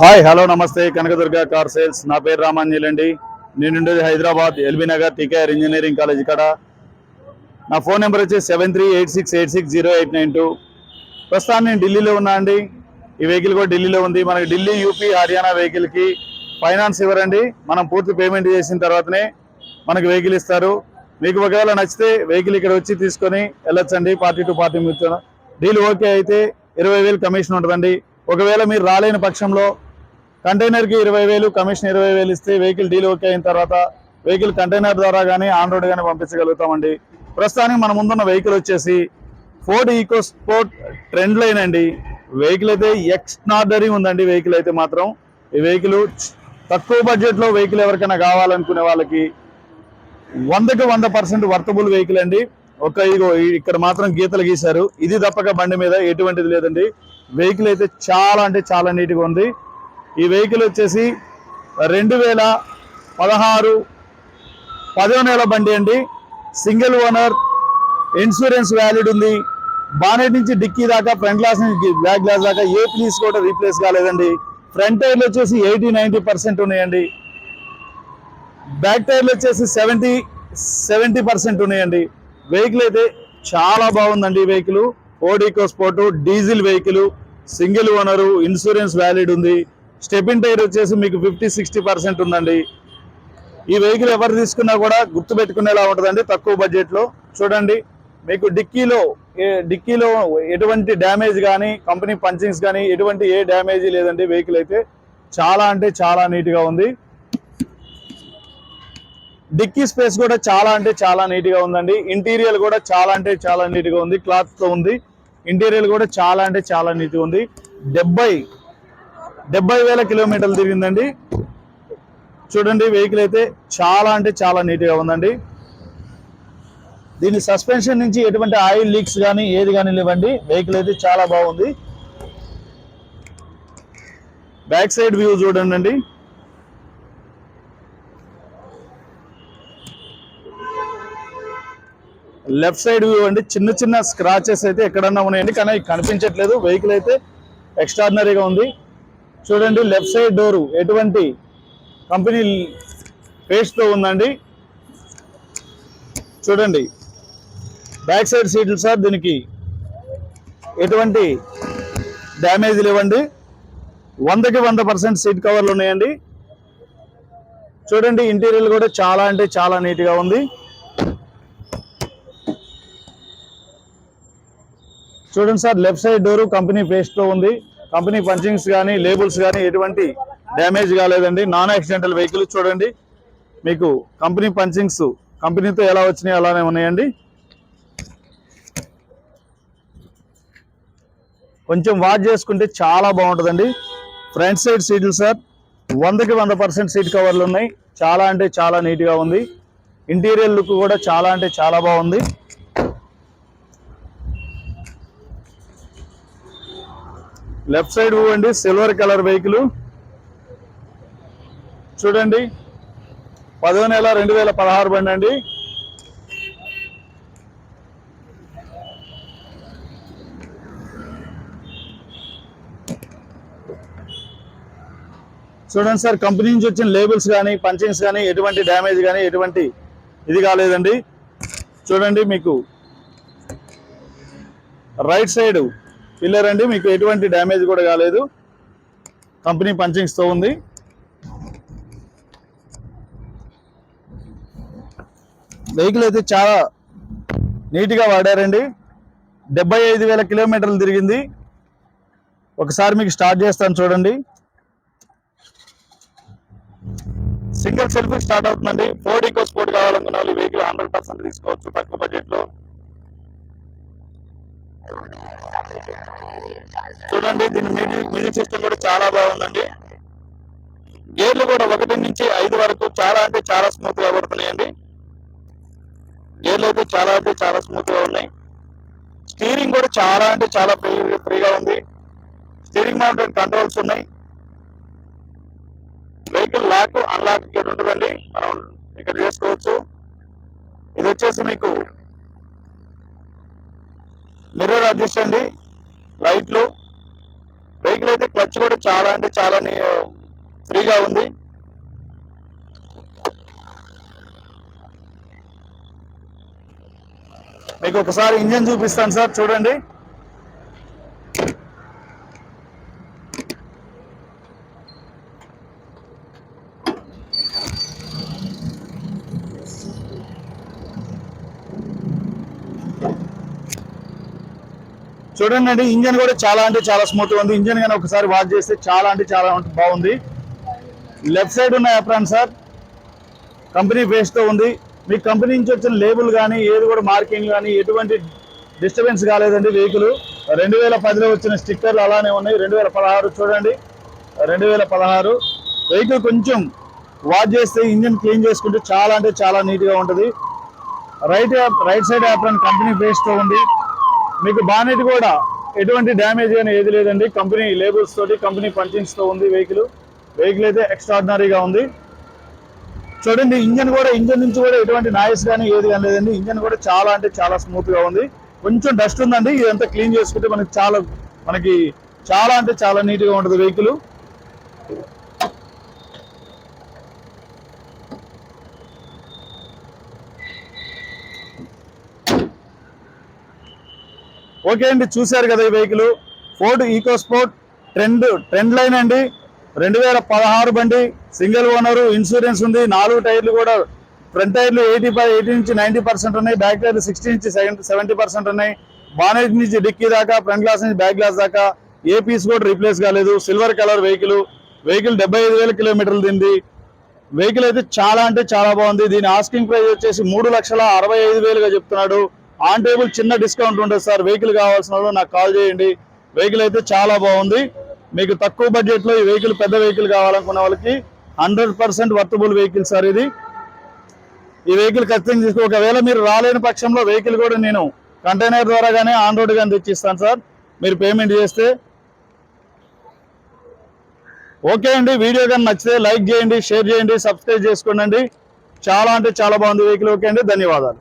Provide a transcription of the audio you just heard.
Hi hello నమస్తే. Kanakadurga car sales. నా పేరు రామాంజల్ అండి. నేను Hyderabad LB Nagar TKR engineering college ఇక్కడ. నా ఫోన్ నెంబర్ వచ్చి seven three eight six eight six zero eight nine two. ప్రస్తుతం నేను ఢిల్లీలో ఉన్నా అండి. ఈ వెహికల్ కూడా ఢిల్లీలో ఉంది. మనకి ఢిల్లీ యూపీ హర్యానా వెహికల్కి ఫైనాన్స్ ఇవ్వరండి. మనం పూర్తి పేమెంట్ చేసిన తర్వాతనే మనకి వెహికల్ ఇస్తారు. మీకు ఒకవేళ నచ్చితే వెహికల్ ఇక్కడ వచ్చి తీసుకొని వెళ్ళొచ్చండి. పార్టీ టు పార్టీ మీతో డీల్ ఓకే అయితే ఇరవై వేలు కమిషన్ ఉంటుందండి. ఒకవేళ మీరు రాలేని పక్షంలో కంటైనర్కి ఇరవై వేలు కమిషన్ ఇరవై వేలు ఇస్తే వెహికల్ డీల్ ఓకే అయిన తర్వాత వెహికల్ కంటైనర్ ద్వారా కానీ ఆన్ రోడ్ కానీ పంపించగలుగుతామండి. ప్రస్తుతానికి మన ముందున్న వెహికల్ వచ్చేసి Ford eco sport trend line అండి. వెహికల్ అయితే ఎక్స్ట్రాడరీ ఉందండి వెహికల్ అయితే మాత్రం. ఈ వెహికల్ తక్కువ బడ్జెట్లో వెహికల్ ఎవరికైనా కావాలనుకునే వాళ్ళకి వందకి వంద పర్సెంట్ వర్తబుల్ వెహికల్ అండి. ఒక ఇగో ఈ- ఇక్కడ మాత్రం గీతలు గీశారు. ఇది తప్పక బండి మీద ఎటువంటిది లేదండి. వెహికల్ అయితే చాలా అంటే చాలా నీట్గా ఉంది. ఈ వెహికల్ వచ్చేసి రెండు వేల పదహారు పదో నెల బండి అండి. సింగిల్ ఓనర్ ఇన్సూరెన్స్ వ్యాలిడ్ ఉంది. బానెట్ నుంచి డిక్కీ దాకా ఫ్రంట్ గ్లాస్ నుంచి బ్యాక్ గ్లాస్ దాకా ఏ పీస్ కూడా రీప్లేస్ కాలేదండి. ఫ్రంట్ టైర్లు వచ్చేసి ఎయిటీ నైంటీ పర్సెంట్ ఉన్నాయండి. బ్యాక్ టైర్లు వచ్చేసి సెవెంటీ సెవెంటీ పర్సెంట్ ఉన్నాయండి. వెహికల్ అయితే చాలా బాగుందండి ఈ vehicle. ఓడికో sport diesel vehicle single owner insurance valid ఉంది. స్టెపిన్ టైర్ వచ్చేసి మీకు ఫిఫ్టీ సిక్స్టీ పర్సెంట్ ఉందండి. ఈ వెహికల్ ఎవరు తీసుకున్నా కూడా గుర్తు పెట్టుకునేలా ఉంటుందండి తక్కువ బడ్జెట్లో. చూడండి మీకు డిక్కీలో ఏ- డిక్కీలో ఎటువంటి డ్యామేజ్ కానీ కంపెనీ పంచింగ్స్ కానీ ఎటువంటి ఏ డ్యామేజ్ లేదండి వెహికల్ అయితే. చాలా అంటే చాలా నీట్గా ఉంది. డిక్కీ స్పేస్ కూడా చాలా అంటే చాలా నీట్గా ఉందండి. ఇంటీరియర్ కూడా చాలా అంటే చాలా నీట్గా ఉంది. క్లాత్తో ఉంది. ఇంటీరియర్ కూడా చాలా అంటే చాలా నీట్గా ఉంది. డెబ్బై డెబ్బై వేల కిలోమీటర్లు తిరిగిందండి. చూడండి వెహికల్ అయితే చాలా అంటే చాలా నీట్గా ఉందండి. దీని సస్పెన్షన్ నుంచి ఎటువంటి ఆయిల్ లీక్స్ కానీ ఏది కానీ లేవండి. వెహికల్ అయితే చాలా బాగుంది. బ్యాక్ సైడ్ వ్యూ చూడండి అండి. లెఫ్ట్ సైడ్ వ్యూ అండి. చిన్న చిన్న స్క్రాచెస్ అయితే ఎక్కడన్నా ఉన్నాయండి. కానీ కనిపించట్లేదు. వెహికల్ అయితే ఎక్స్ట్రాడినరీగా ఉంది. చూడండి లెఫ్ట్ సైడ్ డోరు ఎటువంటి కంపెనీ పేస్ట్తో ఉందండి. చూడండి బ్యాక్ సైడ్ సీట్లు సార్ దీనికి ఎటువంటి డ్యామేజ్ లేవండి. వందకి వంద పర్సెంట్ సీట్ కవర్లు ఉన్నాయండి. చూడండి ఇంటీరియర్ కూడా చాలా అంటే చాలా నీట్గా ఉంది. చూడండి sir left side door company పేస్ట్తో ఉంది. కంపెనీ పంచింగ్స్ కానీ లేబుల్స్ కానీ ఎటువంటి డ్యామేజ్ కాలేదండి. నాన్ యాక్సిడెంటల్ వెహికల్ చూడండి. మీకు కంపెనీ పంచింగ్స్ కంపెనీతో ఎలా వచ్చినాయి అలానే ఉన్నాయండి. కొంచెం వాచ్ చేసుకుంటే చాలా బాగుంటుందండి. ఫ్రంట్ సైడ్ సీట్లు సార్ వందకి వంద పర్సెంట్ సీట్ కవర్లు ఉన్నాయి. చాలా అంటే చాలా నీట్గా ఉంది. ఇంటీరియర్ లుక్ కూడా చాలా అంటే చాలా బాగుంది. లెఫ్ట్ సైడ్ అండి సిల్వర్ కలర్ వెహికల్. చూడండి పదో నెల రెండు వేల పదహారు బండి అండి. చూడండి సార్ కంపెనీ నుంచి వచ్చిన లేబుల్స్ కానీ పంచింగ్స్ కానీ ఎటువంటి డ్యామేజ్ కానీ ఎటువంటి ఇది కాలేదండి. చూడండి మీకు. రైట్ సైడ్ పిల్లర్ అండి మీకు ఎటువంటి డ్యామేజ్ కూడా కాలేదు. కంపెనీ పంచింగ్స్తో ఉంది. వెహికల్ అయితే చాలా నీట్గా వాడారండి. డెబ్బై ఐదు వేల కిలోమీటర్లు తిరిగింది. ఒకసారి మీకు స్టార్ట్ చేస్తాను చూడండి. సింగిల్ సెల్ఫ్ స్టార్ట్ అవుతుందండి. ఫోర్ ఈకో స్పోర్ట్ కావాలనుకున్న వాళ్ళు వెహికల్ హండ్రెడ్ పర్సెంట్ తీసుకోవచ్చు తక్కువ బడ్జెట్లో చూడండి దీని మ్యూజిక్ మ్యూజిక్ సిస్టమ్ కూడా చాలా బాగుందండి. గేర్లు కూడా ఒకటి నుంచి ఐదు వరకు చాలా అంటే చాలా స్మూత్గా పడుతున్నాయండి గేర్లు అయితే చాలా అంటే చాలా స్మూత్గా ఉన్నాయి. స్టీరింగ్ కూడా చాలా అంటే చాలా ఫ్రీ ఫ్రీగా ఉంది. స్టీరింగ్ మౌంటెడ్ కంట్రోల్స్ ఉన్నాయి. వెహికల్ లాక్ అన్లాక్ ఇక్కడ ఉంటుందండి. మనం ఇక్కడ చేసుకోవచ్చు. ఇది వచ్చేసి మీకు మిర్రర్ అడ్జస్ట్ అండి. లైట్లు వెహికల్ అయితే క్లచ్ కూడా చాలా అంటే చాలా ఫ్రీగా ఉంది. మీకు ఒకసారి ఇంజన్ చూపిస్తాను సార్ చూడండి. చూడండి అండి ఇంజన్ కూడా చాలా అంటే చాలా స్మూత్ ఉంది. ఇంజన్ కానీ ఒకసారి వాచ్ చేస్తే చాలా అంటే చాలా బాగుంది. లెఫ్ట్ సైడ్ ఉన్న యాప్రాన్ సార్ కంపెనీ బేస్తో ఉంది. మీ కంపెనీ నుంచి వచ్చిన లేబుల్ కానీ ఏది కూడా మార్కింగ్ కానీ ఎటువంటి డిస్టర్బెన్స్ కాలేదండి వెహికల్ రెండు వేల పదిలో వచ్చిన స్టిక్కర్లు అలానే ఉన్నాయి. రెండు వేల పదహారు చూడండి. రెండు వేల పదహారు. వెహికల్ కొంచెం వాచ్ చేస్తే ఇంజిన్ క్లీన్ చేసుకుంటే చాలా అంటే చాలా నీట్గా ఉంటుంది. Right right side apron company బేస్తో ఉంది. మీకు బానెట్ కూడా ఎటువంటి డ్యామేజ్ అని ఏది లేదండి. కంపెనీ లేబుల్స్ తోటి కంపెనీ పంచింగ్స్తో ఉంది వెహికల్. వెహికల్ అయితే ఎక్స్ట్రాడినరీగా ఉంది. చూడండి ఇంజన్ కూడా ఇంజన్ నుంచి కూడా ఎటువంటి నాయిస్ కానీ ఏది కానీ లేదండి. ఇంజన్ కూడా చాలా అంటే చాలా స్మూత్గా ఉంది. కొంచెం డస్ట్ ఉందండి. ఇదంతా క్లీన్ చేసుకుంటే మనకి చాలా మనకి చాలా అంటే చాలా నీట్గా ఉంటుంది వెహికల్. ఓకే అండి చూశారు కదా ఈ vehicle. Ford EcoSport Trend Trend line అండి. రెండు వేల పదహారు బండి సింగిల్ ఓనరు ఇన్సూరెన్స్ ఉంది. నాలుగు టైర్లు కూడా ఫ్రంట్ టైర్లు ఎయిటీ ఫైవ్ ఎయిటీ నుంచి నైంటీ పర్సెంట్ ఉన్నాయి. బ్యాక్ టైర్లు సిక్స్టీ నుంచి సెవెంటీ పర్సెంట్ ఉన్నాయి. బానెట్ నుంచి డిక్కీ దాకా ఫ్రంట్ గ్లాస్ నుంచి బ్యాక్ గ్లాస్ దాకా ఏ పీస్ కూడా రీప్లేస్ కాలేదు. సిల్వర్ కలర్ వెహికల్ వెహికల్ డెబ్బై ఐదు వేల కిలోమీటర్లు తింది వెహికల్ అయితే చాలా అంటే చాలా బాగుంది. దీని ఆస్కింగ్ ప్రైస్ వచ్చేసి మూడు లక్షల అరవై ఐదు వేలుగా చెప్తున్నాడు. ఆన్ టేబుల్ చిన్న డిస్కౌంట్ ఉంటుంది సార్. వెహికల్ కావాల్సిన వాళ్ళు నాకు కాల్ చేయండి. వెహికల్ అయితే చాలా బాగుంది. మీకు తక్కువ బడ్జెట్లో ఈ వెహికల్ పెద్ద వెహికల్ కావాలనుకున్న వాళ్ళకి hundred percent worthable vehicle sir ఇది. ఈ వెహికల్ ఖచ్చితంగా తీసుకో ఒకవేళ మీరు రాలేని పక్షంలో వెహికల్ కూడా నేను కంటైనర్ ద్వారా కానీ ఆన్ రోడ్ కానీ తెచ్చిస్తాను సార్. మీరు పేమెంట్ చేస్తే. ఓకే అండి. వీడియో కానీ నచ్చితే లైక్ చేయండి షేర్ చేయండి సబ్స్క్రైబ్ చేసుకోండి. చాలా అంటే చాలా బాగుంది వెహికల్. ఓకే అండి. ధన్యవాదాలు.